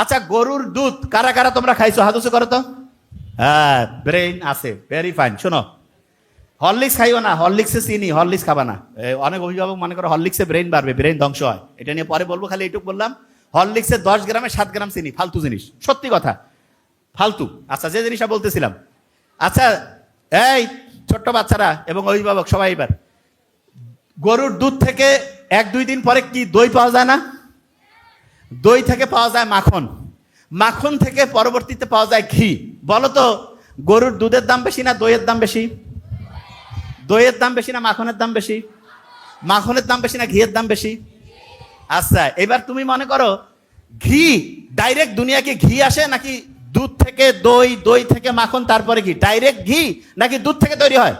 আচ্ছা গরুর দুধ কারা কারা তোমরা খাইছো? হাত করো তো। হ্যাঁ ব্রেইন আছে ভেরি ফাইন শোনো। হরলিক্স খাইও না হরলিক্সে চিনি হরলিক্স খাবা না। অনেক অভিভাবক মনে করো হরলিক্সে ব্রেইন বাড়বে ব্রেইন ধ্বংস হয়। এটা নিয়ে পরে বলব, খালি এইটুকু বললাম। হরলিক্সে দশ গ্রামে সাত গ্রাম চিনি, ফালতু জিনিস, সত্যি কথা, ফালতু। আচ্ছা যে জিনিসটা বলতেছিলাম। আচ্ছা এই ছোট্ট বাচ্চারা এবং অভিভাবক সবাই এবার, গরুর দুধ থেকে এক দুই দিন পরে কি দই পাওয়া যায় না? দই থেকে পাওয়া যায় মাখন। মাখন থেকে পরবর্তীতে পাওয়া যায় ঘি। বলো তো গরুর দুধের দাম বেশি না দইয়ের দাম বেশি? দইয়ের দাম বেশি না মাখনের দাম বেশি? মাখনের দাম বেশি না ঘিয়ের দাম বেশি? আচ্ছা এবার তুমি মনে করো, ঘি ডাইরেক্ট দুনিয়াকে ঘি আসে নাকি দুধ থেকে দই দই থেকে মাখন, তারপরে ঘি? ডাইরেক্ট ঘি নাকি দুধ থেকে তৈরি হয়?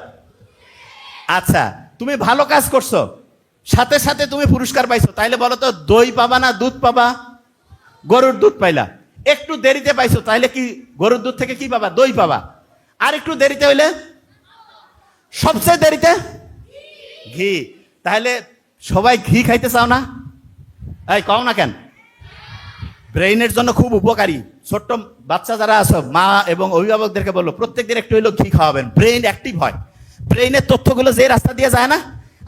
আচ্ছা তুমি ভালো কাজ করছ। সাথে সাথে তুমি পুরস্কার পাইছো। তাইলে বলো তো দই পাবা না দুধ পাবা? গরুর দুধ পাইলা। একটু দেরিতে পাইছো, তাইলে কি গরুর দুধ থেকে কি পাবা? দই পাবা। আর একটু দেরিতে হইলে? সবচেয়ে দেরিতে? ঘি। তাহলে সবাই ঘি খাইতে চাও না? এই, কও না কেন? ব্রেইনের জন্য খুব উপকারী। ছোট্ট বাচ্চা যারা আছো, মা এবং অভিভাবকদেরকে বলল প্রত্যেকদিন একটু হইলেও ঘি খাওয়াবেন। ব্রেইন অ্যাক্টিভ হয়। ব্রেইনের তথ্যগুলো যে রাস্তা দিয়ে যায় না?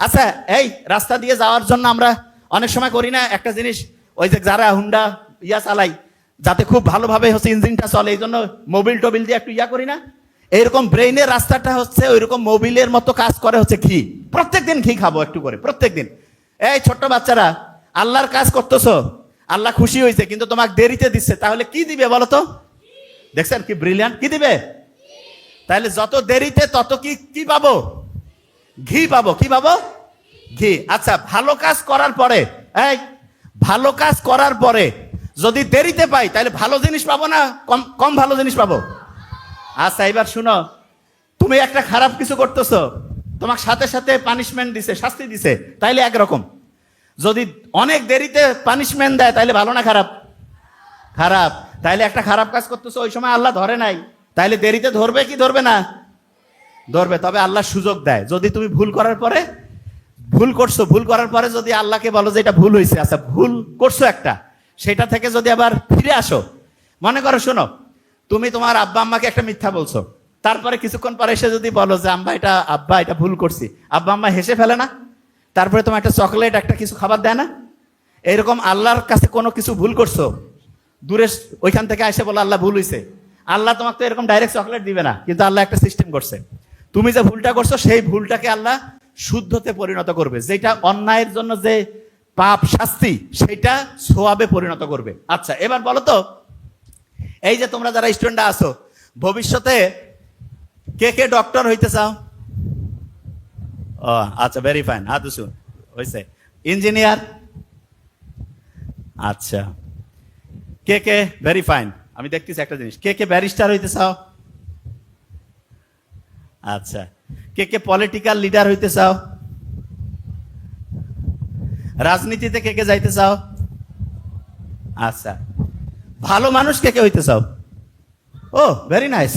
আচ্ছা এই, রাস্তা দিয়ে যাওয়ার জন্য আমরা অনেক সময় করি না? একটা জিনিস, ওই যে যারা হুন্ডা ইয়া চালাই, যাতে খুব ভালোভাবে হচ্ছে ইঞ্জিনটা চলে, এই জন্য মোবিল টোবিল দিয়ে একটু ইয়া করি না। এইরকম ব্রেইনের রাস্তাটা হচ্ছে ওইরকম মোবিলের মতো কাজ করে হচ্ছে ঘি। প্রত্যেকদিন ঘি খাব একটু করে, প্রত্যেকদিন। এই ছোট্ট বাচ্চারা, আল্লাহর কাজ করতেছো, আল্লাহ খুশি হয়েছে কিন্তু তোমাকে দেরিতে দিচ্ছে, তাহলে কি দিবে বলো তো? দেখছেন কি ব্রিলিয়ান্ট কি দিবে? তাহলে যত দেরিতে তত কি কি পাবো? ঘি পাবো, কি পাবো? ঘি। আচ্ছা ভালো কাজ করার পরে, এই, ভালো কাজ করার পরে যদি দেরিতে পাই, তাহলে ভালো জিনিস পাবো না? কম কম ভালো জিনিস পাবো? আচ্ছা এবার শুনো। তুমি একটা খারাপ কিছু করতেছো। তোমার সাথে সাথে পানিশমেন্ট দিছে, শাস্তি দিছে, তাইলে একরকম। যদি অনেক দেরিতে পানিশমেন্ট দেয়, তাইলে ভালো না খারাপ? খারাপ। তাইলে একটা খারাপ কাজ করতেছো, ওই সময় আল্লাহ ধরে নাই। তাইলে দেরিতে ধরবে কি ধরবে না? ধরবে, তবে আল্লাহ সুযোগ দেয়। যদি তুমি ভুল করার পরে, ভুল করছ, ভুল করার পরে যদি আল্লাহকে বলো যে এটা ভুল হয়েছে আচ্ছা ভুল করছ একটা। সেটা থেকে যদি আবার ফিরে আসো, মনে করো শোনো, তুমি তোমার আব্বা আম্মাকে একটা মিথ্যা বলছো। তারপরে কিছুক্ষণ পরে এসে যদি বলো যে, আম্মা, এটা, আব্বা, এটা ভুল করছি। আব্বা আম্মা হেসে ফেলে না। তারপরে তোমার একটা চকলেট, একটা কিছু খাবার দেয় না। এরকম আল্লাহর কাছে কোনো কিছু ভুল করছ? দূরে ওইখান থেকে এসে বলো, আল্লাহ ভুল হয়েছে আল্লাহ তোমাকে তো এরকম ডাইরেক্ট চকলেট দিবে না, কিন্তু আল্লাহ একটা সিস্টেম করছে। তুমি যে ভুলটা করছ, সেই ভুলটাকে আল্লাহ শুদ্ধতে পরিণত করবে। যেটা অন্যায়ের জন্য যে পাপ শাস্তি সেটা সোয়াবে পরিণত করবে। আচ্ছা এবার বলো তো, এই যে তোমরা যারা স্টুডেন্টরা আছো, ভবিষ্যতে কে কে ডক্টর হইতে চাও? ও আচ্ছা ভেরি ফাইন হাত শুন হয়েছে ইঞ্জিনিয়ার আচ্ছা কে কে ভেরি ফাইন আমি দেখতেছি একটা জিনিস, কে কে ব্যারিস্টার হইতে চাও? আচ্ছা কে কে পলিটিক্যাল লিডার হইতে চাও? রাজনীতিতে কে কে যাইতে চাও? আচ্ছা। ভালো মানুষ কে কে হইতে চাও? ও ভেরি নাইস